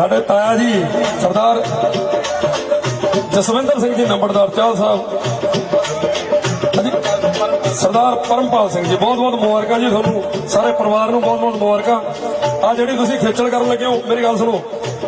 ਸਾਡੇ ਤਾਇਆ ਜੀ, ਸਰਦਾਰ ਜਸਵਿੰਦਰ ਸਿੰਘ ਜੀ, ਨੰਬਰਦਾਰ ਚਾਹਲ ਸਾਹਿਬ। ਸਰਦਾਰ ਪਰਮਪਾਲ ਸਿੰਘ ਜੀ, ਬਹੁਤ ਬਹੁਤ ਮੁਬਾਰਕਾਂ ਜੀ ਤੁਹਾਨੂੰ, ਸਾਰੇ ਪਰਿਵਾਰ ਨੂੰ ਬਹੁਤ ਬਹੁਤ ਮੁਬਾਰਕਾਂ। ਆ ਜਿਹੜੀ ਤੁਸੀਂ ਖੇਚਲ ਕਰਨ ਲੱਗੇ ਹੋ, ਮੇਰੀ ਗੱਲ ਸੁਣੋ,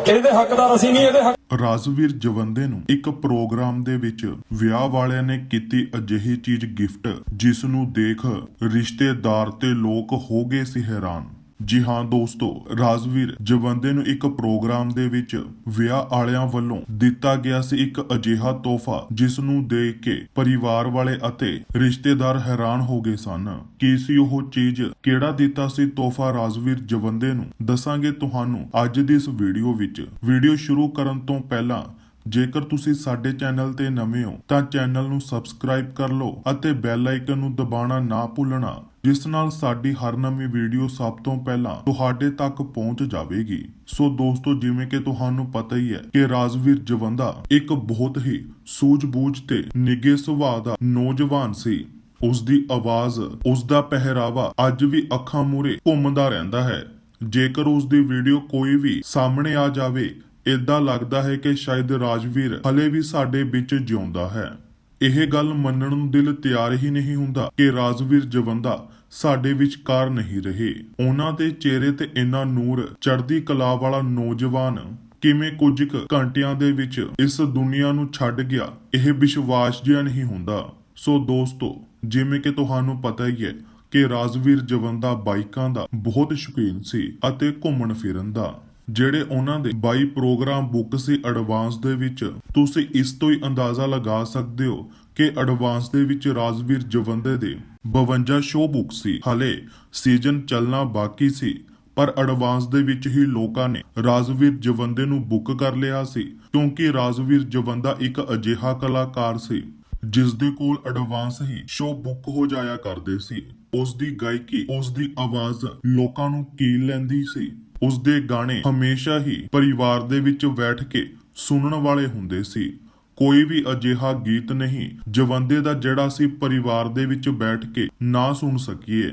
ਇਹਦੇ ਹੱਕਦਾਰ ਅਸੀਂ ਨਹੀਂ, ਇਹਦੇ ਹੱਕ ਰਾਜਵੀਰ ਜਵੰਦੇ ਨੂੰ ਇੱਕ ਪ੍ਰੋਗਰਾਮ ਦੇ ਵਿੱਚ ਵਿਆਹ ਵਾਲਿਆਂ ਨੇ ਕੀਤੀ ਅਜਿਹੀ ਚੀਜ਼ ਗਿਫਟ, ਜਿਸ ਨੂੰ ਦੇਖ ਰਿਸ਼ਤੇਦਾਰ ਤੇ ਲੋਕ ਹੋ ਗਏ ਸੀ ਹੈਰਾਨ। ਜੀ ਹਾਂ ਦੋਸਤੋ, ਰਾਜਵੀਰ ਜਵੰਦੇ ਨੂੰ ਇੱਕ ਪ੍ਰੋਗਰਾਮ ਦੇ ਵਿੱਚ ਵਿਆਹ ਵਾਲਿਆਂ ਵੱਲੋਂ ਦਿੱਤਾ ਗਿਆ ਸੀ ਇੱਕ ਅਜਿਹਾ ਤੋਹਫਾ, ਜਿਸ ਨੂੰ ਦੇਖ ਕੇ ਪਰਿਵਾਰ ਵਾਲੇ ਅਤੇ ਰਿਸ਼ਤੇਦਾਰ ਹੈਰਾਨ ਹੋ ਗਏ ਸਨ। ਕੀ ਸੀ ਉਹ ਚੀਜ਼? ਕਿਹੜਾ ਦਿੱਤਾ ਸੀ ਤੋਹਫਾ ਰਾਜਵੀਰ ਜਵੰਦੇ ਨੂੰ? ਦੱਸਾਂਗੇ ਤੁਹਾਨੂੰ ਅੱਜ ਦੀ ਇਸ ਵੀਡੀਓ ਵਿੱਚ। ਵੀਡੀਓ ਸ਼ੁਰੂ ਕਰਨ ਤੋਂ ਪਹਿਲਾਂ, ਜੇਕਰ ਤੁਸੀਂ ਸਾਡੇ ਚੈਨਲ ਤੇ ਨਵੇਂ ਹੋ, ਤਾਂ ਚੈਨਲ ਨੂੰ ਸਬਸਕ੍ਰਾਈਬ ਕਰ ਲਓ ਅਤੇ ਬੈਲ ਆਈਕਨ ਨੂੰ ਦਬਾਉਣਾ ਨਾ ਭੁੱਲਣਾ। ਜਿਸ ਨਾਲ ਸਾਡੀ ਹਰ ਨਵੀਂ ਵੀਡੀਓ ਸਭ ਤੋਂ ਪਹਿਲਾਂ ਤੁਹਾਡੇ ਤੱਕ ਪਹੁੰਚ ਜਾਵੇਗੀ। ਸੋ ਦੋਸਤੋ, ਜਿਵੇਂ ਕਿ ਤੁਹਾਨੂੰ ਪਤਾ ਹੀ ਹੈ ਕਿ ਰਾਜਵੀਰ ਜਵੰਦਾ ਇੱਕ ਬਹੁਤ ਹੀ ਸੂਝ-ਬੂਝ ਤੇ ਨਿੱਘੇ ਸੁਭਾਅ ਦਾ ਨੌਜਵਾਨ ਸੀ। ਉਸ ਦੀ ਆਵਾਜ਼ ਉਸ ਦਾ ਪਹਿਰਾਵਾ ਅੱਜ ਵੀ ਅੱਖਾਂ ਮੂਰੇ ਘੁੰਮਦਾ ਰਹਿੰਦਾ ਹੈ। ਜੇਕਰ ਉਸ ਦੀ ਵੀਡੀਓ ਕੋਈ ਵੀ ਸਾਹਮਣੇ ਆ ਜਾਵੇ ਇਦਾਂ ਲੱਗਦਾ ਹੈ ਕਿ ਸ਼ਾਇਦ ਰਾਜਵੀਰ ਹਲੇ ਵੀ ਸਾਡੇ ਵਿੱਚ ਜਿਉਂਦਾ ਹੈ। ਇਹ ਗੱਲ ਮੰਨਣ ਨੂੰ ਦਿਲ ਤਿਆਰ ਹੀ ਨਹੀਂ ਹੁੰਦਾ ਕਿ ਰਾਜਵੀਰ ਜਵੰਦਾ ਸਾਡੇ ਵਿਚਕਾਰ ਨਹੀਂ ਰਹੇ। ਉਹਨਾਂ ਦੇ ਚਿਹਰੇ ਤੇ ਇੰਨਾ ਨੂਰ, ਚੜ੍ਹਦੀ ਕਲਾ ਵਾਲਾ ਨੌਜਵਾਨ ਕਿਵੇਂ ਕੁਝ ਘੰਟਿਆਂ ਦੇ ਵਿੱਚ ਇਸ ਦੁਨੀਆ ਨੂੰ ਛੱਡ ਗਿਆ, ਇਹ ਵਿਸ਼ਵਾਸ ਜਿਹਾ ਨਹੀਂ ਹੁੰਦਾ। ਸੋ ਦੋਸਤੋ, ਜਿਵੇਂ ਕਿ ਤੁਹਾਨੂੰ ਪਤਾ ਹੀ ਹੈ ਕਿ ਰਾਜਵੀਰ ਜਵੰਦਾ ਬਾਈਕਾਂ ਦਾ ਬਹੁਤ ਸ਼ੌਕੀਨ ਸੀ ਅਤੇ ਘੁੰਮਣ ਫਿਰਨ ਦਾ। ਜਿਹੜੇ ਉਹਨਾਂ ਦੇ 22 ਪ੍ਰੋਗਰਾਮ ਬੁੱਕ ਸੀ ਐਡਵਾਂਸ ਦੇ ਵਿੱਚ, ਤੁਸੀਂ ਇਸ ਤੋਂ ਹੀ ਅੰਦਾਜ਼ਾ ਲਗਾ ਸਕਦੇ ਹੋ ਕਿ ਐਡਵਾਂਸ ਦੇ ਵਿੱਚ ਰਾਜਵੀਰ ਜਵੰਦੇ ਦੇ 52 ਸ਼ੋ ਬੁੱਕ ਸੀ। ਹਲੇ ਸੀਜ਼ਨ ਚੱਲਣਾ ਬਾਕੀ ਸੀ, ਪਰ ਐਡਵਾਂਸ ਦੇ ਵਿੱਚ ਹੀ ਲੋਕਾਂ ਨੇ ਰਾਜਵੀਰ ਜਵੰਦੇ ਨੂੰ ਬੁੱਕ ਕਰ ਲਿਆ ਸੀ, ਕਿਉਂਕਿ ਰਾਜਵੀਰ ਜਵੰਦਾ ਇੱਕ ਅਜਿਹਾ ਕਲਾਕਾਰ ਸੀ ਜਿਸ ਦੇ ਕੋਲ ਐਡਵਾਂਸ ਹੀ ਸ਼ੋ ਬੁੱਕ ਹੋ ਜਾਇਆ ਕਰਦੇ ਸੀ। ਉਸ ਦੀ ਗਾਇਕੀ ਉਸ ਦੀ ਆਵਾਜ਼ ਲੋਕਾਂ ਨੂੰ ਕੀਲ ਲੈਂਦੀ ਸੀ। ਉਸ ਦੇ ਗਾਣੇ ਹਮੇਸ਼ਾ ਹੀ ਪਰਿਵਾਰ ਦੇ ਵਿੱਚ ਬੈਠ ਕੇ ਸੁਣਨ ਵਾਲੇ ਹੁੰਦੇ ਸੀ। ਕੋਈ ਵੀ ਅਜਿਹਾ ਗੀਤ ਨਹੀਂ, ਜਵੰਦੇ ਦਾ ਜਿਹੜਾ ਅਸੀਂ ਪਰਿਵਾਰ ਦੇ ਵਿੱਚ ਬੈਠ ਕੇ ਨਾ ਸੁਣ ਸਕੀਏ।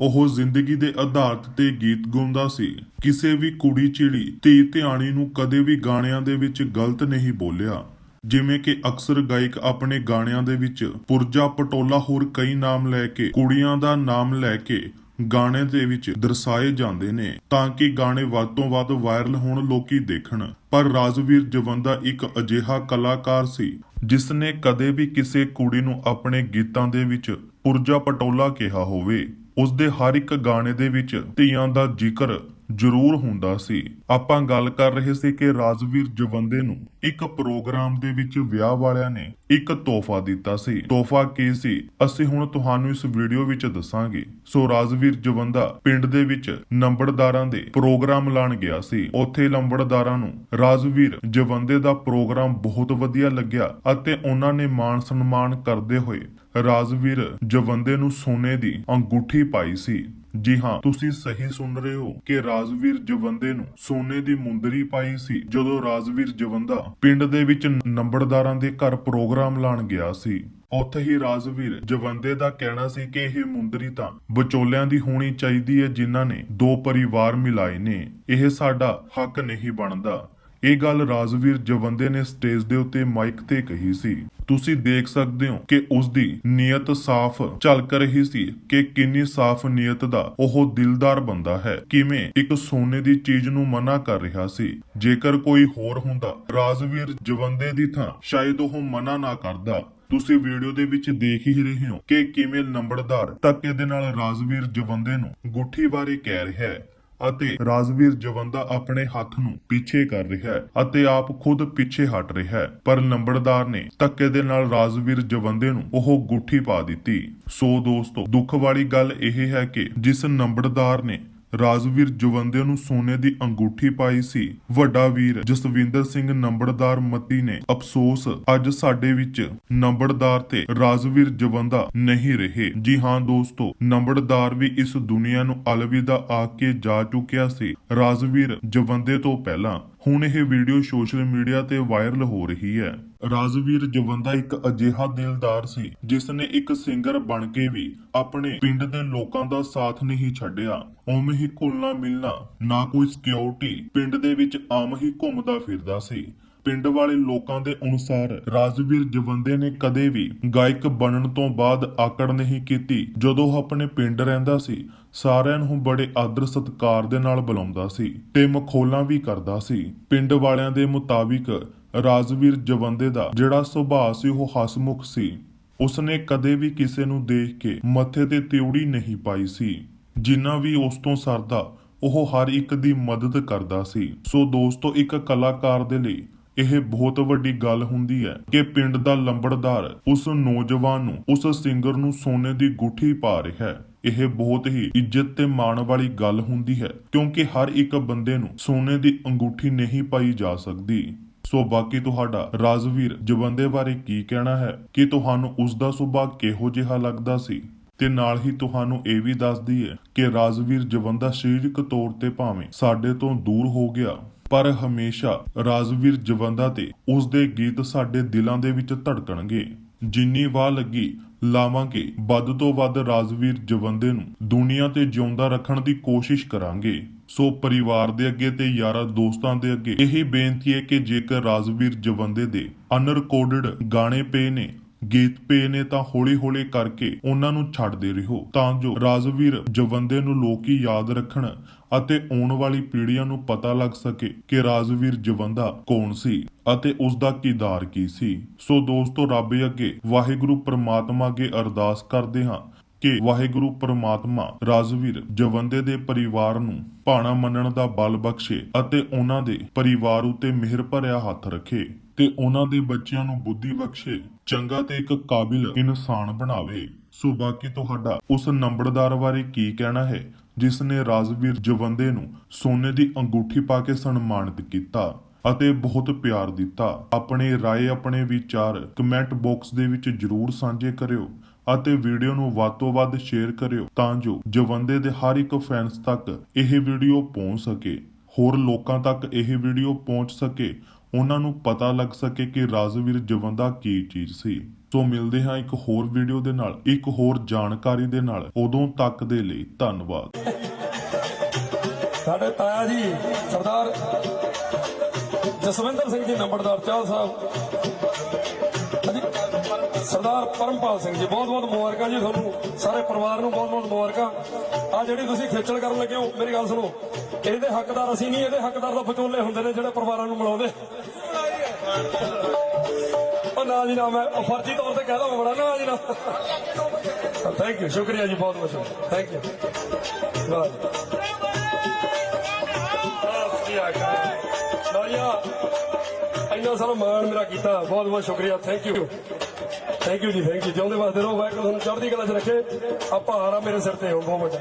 ਉਹ ਜ਼ਿੰਦਗੀ ਦੇ ਆਧਾਰਿਤ ਤੇ ਗੀਤ ਗਾਉਂਦਾ ਸੀ। ਕਿਸੇ ਵੀ ਕੁੜੀ ਚਿੜੀ, ਧੀ ਧਿਆਣੀ ਨੂੰ ਕਦੇ ਵੀ ਗਾਣਿਆਂ ਦੇ ਵਿੱਚ ਗਲਤ ਨਹੀਂ ਬੋਲਿਆ। ਜਿਵੇਂ ਕਿ ਅਕਸਰ ਗਾਇਕ ਆਪਣੇ ਗਾਣਿਆਂ ਦੇ ਵਿੱਚ ਪੁਰਜਾ ਪਟੋਲਾ ਹੋਰ ਕਈ ਨਾਮ ਲੈ ਕੇ, ਕੁੜੀਆਂ ਦਾ ਨਾਮ ਲੈ ਕੇ ਗਾਣੇ ਦੇ ਵਿੱਚ ਦਰਸਾਏ ਜਾਂਦੇ ਨੇ ਤਾਂ ਕਿ ਗਾਣੇ ਵੱਧ ਤੋਂ ਵੱਧ ਵਾਇਰਲ ਹੋਣ ਲੋਕੀ ਦੇਖਣ। ਪਰ ਰਾਜਵੀਰ ਜਵੰਦਾ ਇੱਕ ਅਜਿਹਾ ਕਲਾਕਾਰ ਸੀ ਜਿਸ ਨੇ ਕਦੇ ਵੀ ਕਿਸੇ ਕੁੜੀ ਨੂੰ ਆਪਣੇ ਗੀਤਾਂ ਦੇ ਵਿੱਚ ਪੁਰਜਾ ਪਟੋਲਾ ਕਿਹਾ ਹੋਵੇ ਉਸ ਦੇ ਹਰ ਇੱਕ ਗਾਣੇ ਦੇ ਵਿੱਚ ਧੀਆਂ ਦਾ ਜ਼ਿਕਰ ਜ਼ਰੂਰ ਹੁੰਦਾ ਸੀ। ਆਪਾਂ ਗੱਲ ਕਰ ਰਹੇ ਸੀ ਕਿ ਰਾਜਵੀਰ ਜਵੰਦੇ ਨੂੰ ਇੱਕ ਪ੍ਰੋਗਰਾਮ ਦੇ ਵਿੱਚ ਵਿਆਹ ਵਾਲਿਆਂ ਨੇ ਇੱਕ ਤੋਹਫਾ ਦਿੱਤਾ ਸੀ। ਤੋਹਫਾ ਕੀ ਸੀ? ਅਸੀਂ ਹੁਣ ਤੁਹਾਨੂੰ ਇਸ ਵੀਡੀਓ ਵਿੱਚ ਦੱਸਾਂਗੇ। ਸੋ ਰਾਜਵੀਰ ਜਵੰਦਾ ਪਿੰਡ ਦੇ ਵਿੱਚ ਨੰਬਰਦਾਰਾਂ ਦੇ ਪ੍ਰੋਗਰਾਮ ਲਾਣ ਗਿਆ ਸੀ। ਉੱਥੇ ਲੰਬੜਦਾਰਾਂ ਨੂੰ ਰਾਜਵੀਰ ਜਵੰਦੇ ਦਾ ਪ੍ਰੋਗਰਾਮ ਬਹੁਤ ਵਧੀਆ ਲੱਗਿਆ ਅਤੇ ਉਹਨਾਂ ਨੇ ਮਾਣ ਸਨਮਾਨ ਕਰਦੇ ਹੋਏ ਰਾਜਵੀਰ ਜਵੰਦੇ ਨੂੰ ਸੋਨੇ ਦੀ ਅੰਗੂਠੀ ਪਾਈ ਸੀ। ਜੀ ਹਾਂ, ਤੁਸੀਂ ਸਹੀ ਸੁਣ ਰਹੇ ਹੋ ਕਿ ਰਾਜਵੀਰ ਜਵੰਦੇ ਨੂੰ ਸੋਨੇ ਦੀ ਮੁੰਦਰੀ ਪਾਈ ਸੀ, ਜਦੋਂ ਰਾਜਵੀਰ ਜਵੰਦਾ ਪਿੰਡ ਦੇ ਵਿੱਚ ਨੰਬਰਦਾਰਾਂ ਦੇ ਘਰ ਪ੍ਰੋਗਰਾਮ ਲਾਣ ਗਿਆ ਸੀ। ਉੱਥੇ ਹੀ ਰਾਜਵੀਰ ਜਵੰਦੇ ਦਾ ਕਹਿਣਾ ਸੀ ਕਿ ਇਹ ਮੁੰਦਰੀ ਤਾਂ ਵਿਚੋਲਿਆਂ ਦੀ ਹੋਣੀ ਚਾਹੀਦੀ ਹੈ, ਜਿਨ੍ਹਾਂ ਨੇ ਦੋ ਪਰਿਵਾਰ ਮਿਲਾਏ ਨੇ। ਇਹ ਸਾਡਾ ਹੱਕ ਨਹੀਂ ਬਣਦਾ। ਇਹ ਗੱਲ ਰਾਜਵੀਰ ਜਵੰਦੇ ਨੇ ਸਟੇਜ ਦੇ ਉੱਤੇ ਮਾਈਕ ਤੇ ਕਹੀ ਸੀ। ਤੁਸੀਂ ਦੇਖ ਸਕਦੇ ਹੋ ਕਿ ਉਸ ਦੀ ਨੀਅਤ ਸਾਫ਼ ਝਲਕ ਰਹੀ ਸੀ ਕਿ ਕਿੰਨੀ ਸਾਫ਼ ਨੀਅਤ ਦਾ ਉਹ ਦਿਲਦਾਰ ਬੰਦਾ ਹੈ। ਕਿਵੇਂ ਇੱਕ ਸੋਨੇ ਦੀ ਚੀਜ਼ ਨੂੰ ਮਨਾ ਕਰ ਰਿਹਾ ਸੀ। ਜੇਕਰ ਕੋਈ ਹੋਰ ਹੁੰਦਾ, ਰਾਜਵੀਰ ਜਵੰਦੇ ਦੀ ਥਾਂ ਸ਼ਾਇਦ ਉਹ ਮਨਾ ਨਾ ਕਰਦਾ। ਤੁਸੀਂ ਵੀਡੀਓ ਦੇ ਵਿੱਚ ਦੇਖ ਹੀ ਰਹੇ ਹੋ ਕਿ ਕਿਵੇਂ ਨੰਬਰਦਾਰ ਧੱਕੇ ਦੇ ਨਾਲ ਰਾਜਵੀਰ ਜਵੰਦੇ ਨੂੰ ਗੁੱਠੀ ਬਾਰੇ ਕਹਿ ਰਿਹਾ ਹੈ। ਅਤੇ ਰਾਜਵੀਰ ਜਵੰਦਾ ਆਪਣੇ ਹੱਥ ਨੂੰ ਪਿੱਛੇ ਕਰ ਰਿਹਾ ਹੈ ਅਤੇ ਆਪ ਖੁਦ ਪਿੱਛੇ ਹਟ ਰਿਹਾ ਹੈ। ਪਰ ਨੰਬਰਦਾਰ ਨੇ ਧੱਕੇ ਦੇ ਨਾਲ ਰਾਜਵੀਰ ਜਵੰਦੇ ਨੂੰ ਉਹ ਗੁੱਠੀ ਪਾ ਦਿੱਤੀ। ਸੋ ਦੋਸਤੋ, ਦੁੱਖ ਵਾਲੀ ਗੱਲ ਇਹ ਹੈ ਕਿ ਜਿਸ ਨੰਬਰਦਾਰ ਨੇ ਰਾਜਵੀਰ ਜਵੰਦੇ ਨੂੰ ਸੋਨੇ ਦੀ ਅੰਗੂਠੀ ਪਾਈ ਸੀ। ਵੱਡਾ ਵੀਰ ਜਸਵਿੰਦਰ ਸਿੰਘ ਨੰਬਰਦਾਰ ਮੱਤੀ ਨੇ, ਅਫਸੋਸ, ਅੱਜ ਸਾਡੇ ਵਿੱਚ ਨੰਬੜਦਾਰ ਤੇ ਰਾਜਵੀਰ ਜਵੰਦਾ ਨਹੀਂ ਰਹੇ। ਜੀ ਹਾਂ ਦੋਸਤੋ, ਨੰਬੜਦਾਰ ਵੀ ਇਸ ਦੁਨੀਆ ਨੂੰ ਅਲਵਿਦਾ ਆ ਕੇ ਜਾ ਚੁੱਕਿਆ ਸੀ, ਰਾਜਵੀਰ ਜਵੰਦੇ ਤੋਂ ਪਹਿਲਾਂ। ਹੁਣ ਇਹ ਵੀਡੀਓ ਸੋਸ਼ਲ ਮੀਡੀਆ ਤੇ ਵਾਇਰਲ ਹੋ ਰਹੀ ਹੈ। ਰਾਜਵੀਰ ਜਵੰਦਾ ਇੱਕ ਅਜਿਹਾ ਦਿਲਦਾਰ ਸੀ ਜਿਸ ਨੇ ਇੱਕ ਸਿੰਗਰ ਬਣ ਕੇ ਵੀ ਆਪਣੇ ਪਿੰਡ ਦੇ ਲੋਕਾਂ ਦਾ ਸਾਥ ਨਹੀਂ ਛੱਡਿਆ। ਉਵੇਂ ਹੀ ਘੁਲਣਾ ਮਿਲਣਾ, ਨਾ ਕੋਈ ਸਿਕਿਉਰਿਟੀ ਪਿੰਡ ਦੇ ਵਿੱਚ ਆਮ ਹੀ ਘੁੰਮਦਾ ਫਿਰਦਾ ਸੀ। ਪਿੰਡ ਵਾਲੇ ਲੋਕਾਂ ਦੇ ਅਨੁਸਾਰ ਰਾਜਵੀਰ ਜਵੰਦੇ ਨੇ ਕਦੇ ਵੀ ਗਾਇਕ ਬਣਨ ਤੋਂ ਬਾਅਦ ਆਕੜ ਨਹੀਂ ਕੀਤੀ। ਜਦੋਂ ਉਹ ਆਪਣੇ ਪਿੰਡ ਰਹਿੰਦਾ ਸੀ, ਸਾਰਿਆਂ ਨੂੰ ਬੜੇ ਆਦਰ ਸਤਿਕਾਰ ਦੇ ਨਾਲ ਬੁਲਾਉਂਦਾ ਸੀ ਤੇ ਮਖੌਲਾਂ ਵੀ ਕਰਦਾ ਸੀ। ਪਿੰਡ ਵਾਲਿਆਂ ਦੇ ਮੁਤਾਬਿਕ ਰਾਜਵੀਰ ਜਵੰਦੇ ਦਾ ਜਿਹੜਾ ਸੁਭਾਅ ਸੀ ਉਹ ਹਸਮੁਖ ਸੀ। ਉਸਨੇ ਕਦੇ ਵੀ ਕਿਸੇ ਨੂੰ ਦੇਖ ਕੇ ਮੱਥੇ ਤੇ ਤਿਉੜੀ ਨਹੀਂ ਪਾਈ ਸੀ। ਜਿੰਨਾ ਵੀ ਉਸ ਤੋਂ ਸਰਦਾ, ਉਹ ਹਰ ਇੱਕ ਦੀ ਮਦਦ ਕਰਦਾ ਸੀ। ਸੋ ਦੋਸਤੋ, ਇੱਕ ਕਲਾਕਾਰ ਦੇ ਲਈ ਇਹ ਬਹੁਤ ਵੱਡੀ ਗੱਲ ਹੁੰਦੀ ਹੈ ਕਿ ਪਿੰਡ ਦਾ ਲੰਬੜਦਾਰ ਉਸ ਨੌਜਵਾਨ ਨੂੰ, ਉਸ ਸਿੰਗਰ ਨੂੰ ਸੋਨੇ ਦੀ ਗੁੱਠੀ ਪਾ ਰਿਹਾ ਹੈ। ਇਹ ਬਹੁਤ ਹੀ ਇੱਜ਼ਤ ਤੇ ਮਾਣ ਵਾਲੀ ਗੱਲ ਹੁੰਦੀ ਹੈ ਕਿਉਂਕਿ ਹਰ ਇੱਕ ਬੰਦੇ ਨੂੰ ਸੋਨੇ ਦੀ ਅੰਗੂਠੀ ਨਹੀਂ ਪਾਈ ਜਾ ਸਕਦੀ। ਸੋ ਬਾਕੀ ਤੁਹਾਡਾ ਰਾਜਵੀਰ ਜਵੰਦੇ ਬਾਰੇ ਕੀ ਕਹਿਣਾ ਹੈ? ਕਿ ਤੁਹਾਨੂੰ ਉਸ ਦਾ ਸੁਭਾਅ ਕਿਹੋ ਜਿਹਾ ਲੱਗਦਾ ਸੀ? ਤੇ ਨਾਲ ਹੀ ਤੁਹਾਨੂੰ ਇਹ ਵੀ ਦੱਸਦੀ ਹੈ ਕਿ ਰਾਜਵੀਰ ਜਵੰਦਾ ਸਰੀਰਕ ਤੌਰ ਤੇ ਭਾਵੇਂ ਸਾਡੇ ਤੋਂ ਦੂਰ ਹੋ ਗਿਆ, ਪਰ ਹਮੇਸ਼ਾ ਰਾਜਵੀਰ ਜਵੰਦਾ ਤੇ ਉਸ ਦੇ ਗੀਤ ਸਾਡੇ ਦਿਲਾਂ ਦੇ ਵਿੱਚ ਧੜਕਣਗੇ। ਜਿੰਨੀ ਵਾਹ ਲੱਗੀ, ਲਾਵਾਂਗੇ। ਵੱਧ ਤੋਂ ਵੱਧ ਰਾਜਵੀਰ ਜਵੰਦੇ ਨੂੰ ਦੁਨੀਆ ਤੇ ਜਿਉਂਦਾ ਰੱਖਣ ਦੀ ਕੋਸ਼ਿਸ਼ ਕਰਾਂਗੇ। ਸੋ ਪਰਿਵਾਰ ਦੇ ਅੱਗੇ ਤੇ ਯਾਰਾਂ ਦੋਸਤਾਂ ਦੇ ਅੱਗੇ ਇਹੀ ਬੇਨਤੀ ਹੈ ਕਿ ਜੇਕਰ ਰਾਜਵੀਰ ਜਵੰਦੇ ਦੇ ਅਨਰਿਕਾਰਡਡ ਗਾਣੇ ਪਏ ਨੇ, ਗੀਤ ਪਏ ਨੇ ਤਾਂ ਹੌਲੀ ਹੌਲੀ ਕਰਕੇ ਉਹਨਾਂ ਨੂੰ ਛੱਡਦੇ ਰਹੋ। ਤਾਂ ਜੋ ਰਾਜਵੀਰ ਜਵੰਦੇ ਨੂੰ ਲੋਕੀ ਯਾਦ ਰੱਖਣ ਅਤੇ ਆਉਣ ਵਾਲੀ ਪੀੜ੍ਹੀਆਂ ਨੂੰ ਪਤਾ ਲੱਗ ਸਕੇ ਕਿ ਰਾਜਵੀਰ ਜਵੰਦਾ ਕੌਣ ਸੀ ਅਤੇ ਉਸ ਦਾ ਕਿਰਦਾਰ ਕੀ ਸੀ। ਸੋ ਦੋਸਤੋ, ਰੱਬ ਅੱਗੇ ਵਾਹਿਗੁਰੂ, ਪ੍ਰਮਾਤਮਾ ਅੱਗੇ ਅਰਦਾਸ ਕਰਦੇ ਹਾਂ। ਕਿ ਵਾਹਿਗੁਰੂ ਪ੍ਰਮਾਤਮਾ ਰਾਜਵੀਰ ਜਵੰਦੇ ਦੇ ਪਰਿਵਾਰ ਨੂੰ ਭਾਣਾ ਮੰਨਣ ਦਾ ਬਲ ਬਖਸ਼ੇ ਅਤੇ ਉਹਨਾਂ ਦੇ ਪਰਿਵਾਰ ਉਤੇ ਮਿਹਰ ਭਰਿਆ ਹੱਥ ਰੱਖੇ ਤੇ ਉਹਨਾਂ ਦੇ ਬੱਚਿਆਂ ਨੂੰ ਬੁੱਧੀ ਬਖਸ਼ੇ, ਚੰਗਾ ਤੇ ਇੱਕ ਕਾਬਿਲ ਇਨਸਾਨ ਬਣਾਵੇ। ਸੋ ਬਾਕੀ ਤੁਹਾਡਾ ਉਸ ਨੰਬਰਦਾਰ ਬਾਰੇ ਕੀ ਕਹਿਣਾ ਹੈ, ਜਿਸ ਨੇ ਰਾਜਵੀਰ ਜਵੰਦੇ ਨੂੰ ਸੋਨੇ ਦੀ ਅੰਗੂਠੀ ਪਾ ਕੇ ਸਨਮਾਨਿਤ ਕੀਤਾ ਅਤੇ ਬਹੁਤ ਪਿਆਰ ਦਿੱਤਾ? ਆਪਣੇ ਰਾਏ, ਆਪਣੇ ਵਿਚਾਰ ਕਮੈਂਟ ਬਾਕਸ ਦੇ ਵਿੱਚ ਜਰੂਰ ਸਾਂਝੇ ਕਰਿਓ। ਅਤੇ ਵੀਡੀਓ ਨੂੰ ਵੱਧ ਤੋਂ ਵੱਧ ਸ਼ੇਅਰ ਕਰਿਓ ਤਾਂ ਜੋ ਜਵੰਦੇ ਦੇ ਹਰ ਇੱਕ ਫੈਨਸ ਤੱਕ ਇਹ ਵੀਡੀਓ ਪਹੁੰਚ ਸਕੇ। ਹੋਰ ਲੋਕਾਂ ਤੱਕ ਇਹ ਵੀਡੀਓ ਪਹੁੰਚ ਸਕੇ, ਉਹਨਾਂ ਨੂੰ ਪਤਾ ਲੱਗ ਸਕੇ ਕਿ ਰਾਜਵੀਰ ਜਵੰਦਾ ਕੀ ਚੀਜ਼ ਸੀ। ਸੋ ਮਿਲਦੇ ਹਾਂ ਇੱਕ ਹੋਰ ਵੀਡੀਓ ਦੇ ਨਾਲ, ਇੱਕ ਹੋਰ ਜਾਣਕਾਰੀ ਦੇ ਨਾਲ। ਉਦੋਂ ਤੱਕ ਦੇ ਲਈ ਧੰਨਵਾਦ। ਸਾਡੇ ਤਾਇਆ ਜੀ, ਸਰਦਾਰ ਜਸਵਿੰਦਰ ਸਿੰਘ ਜੀ, ਨੰਬਰਦਾਰ ਚਾਹ ਸਾਹਿਬ। ਸਰਦਾਰ ਪਰਮਪਾਲ ਸਿੰਘ ਜੀ, ਬਹੁਤ ਬਹੁਤ ਮੁਬਾਰਕਾਂ ਜੀ ਤੁਹਾਨੂੰ, ਸਾਰੇ ਪਰਿਵਾਰ ਨੂੰ ਬਹੁਤ ਬਹੁਤ ਮੁਬਾਰਕਾਂ। ਆ ਜਿਹੜੀ ਤੁਸੀਂ ਖੇਚਲ ਕਰਨ ਲੱਗੇ ਹੋ, ਮੇਰੀ ਗੱਲ ਸੁਣੋ, ਇਹਦੇ ਹੱਕਦਾਰ ਅਸੀਂ ਨਹੀਂ, ਇਹਦੇ ਹੱਕਦਾਰ ਤਾਂ ਵਿਚੋਲੇ ਹੁੰਦੇ ਨੇ ਜਿਹੜੇ ਪਰਿਵਾਰਾਂ ਨੂੰ ਮਿਲਾਉਂਦੇ। ਉਹ ਨਾ ਜੀ ਨਾ, ਮੈਂ ਫਰਜ਼ੀ ਤੌਰ ਤੇ ਕਹਿਦਾ ਬੜਾ ਨਾ ਜੀ ਨਾ। ਥੈਂਕ ਯੂ ਸ਼ੁਕਰੀਆ ਜੀ ਬਹੁਤ ਬਹੁਤ ਥੈਂਕ ਯੂ ਵਾਹ ਜੀ। ਲੋਰੀਆ ਇੰਨਾ ਸਾਰਾ ਮਾਣ ਮੇਰਾ ਕੀਤਾ, ਬਹੁਤ ਬਹੁਤ ਸ਼ੁਕਰੀਆ। ਥੈਂਕ ਯੂ ਥੈਂਕ ਯੂ ਜੀ ਥੈਂਕ ਯੂ ਜਿਉਂਦੇ ਵਾਸਤੇ ਰਹੋ, ਵਾਹਿਗੁਰੂ, ਤੁਹਾਨੂੰ ਚੜ੍ਹਦੀ ਕਲਾ 'ਚ ਰੱਖੇ। ਆ ਭਾਰ ਆ ਮੇਰੇ ਸਿਰ ਤੇ ਹੋ ਬਹੁਤ ਵੱਡਾ